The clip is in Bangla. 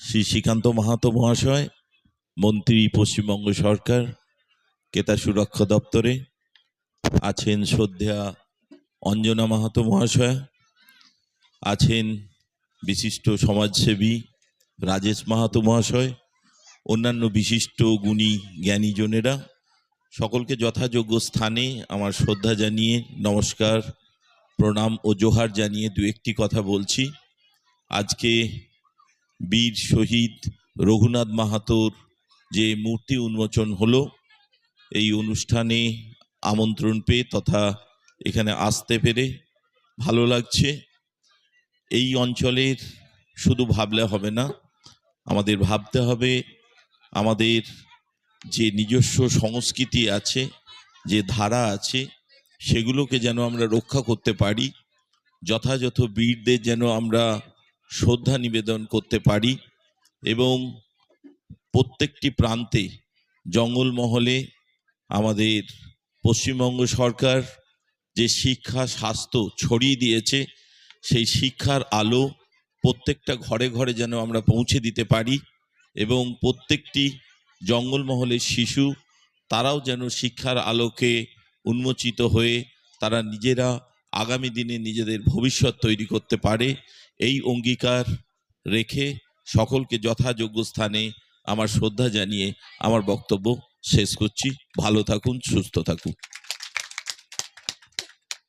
শ্রী শ্রীকান্ত মাহাতো মহাশয়, মন্ত্রী, পশ্চিমবঙ্গ সরকার, কেতা সুরক্ষা দপ্তরে আছেন শ্রদ্ধা অঞ্জনা মাহাতো মহাশয়, আছেন বিশিষ্ট সমাজসেবী রাজেশ মাহাতো মহাশয়, অন্যান্য বিশিষ্ট গুণী জ্ঞানীজনেরা সকলকে যথাযোগ্য স্থানে আমার শ্রদ্ধা জানিয়ে নমস্কার, প্রণাম ও জোহার জানিয়ে দু একটি কথা বলছি। আজকে বীর শহীদ রঘুনাথ মাহাতোর যে মূর্তি উন্মোচন হলো, এই অনুষ্ঠানে আমন্ত্রণ পেয়ে তথা এখানে আসতে পেরে ভালো লাগছে। এই অঞ্চলের শুধু ভাবলে হবে না, আমাদের ভাবতে হবে আমাদের যে নিজস্ব সংস্কৃতি আছে, যে ধারা আছে, সেগুলোকে যেন আমরা রক্ষা করতে পারি, যথাযথ বীরদের যেন আমরা শ্রদ্ধা নিবেদন করতে পারি এবং প্রত্যেকটি প্রান্তে জঙ্গলমহলে আমাদের পশ্চিমবঙ্গ সরকার যে শিক্ষা, স্বাস্থ্য ছড়িয়ে দিয়েছে, সেই শিক্ষার আলো প্রত্যেকটা ঘরে ঘরে যেন আমরা পৌঁছে দিতে পারি এবং প্রত্যেকটি জঙ্গলমহলের শিশু, তারাও যেন শিক্ষার আলোকে উন্মোচিত হয়ে তারা নিজেরা আগামী দিনে নিজেদের ভবিষ্যৎ তৈরি করতে পারে, এই অঙ্গীকার রেখে সকলকে যথাযোগ্য স্থানে আমার শ্রদ্ধা জানিয়ে আমার বক্তব্য শেষ করছি। ভালো থাকুন, সুস্থ থাকুন।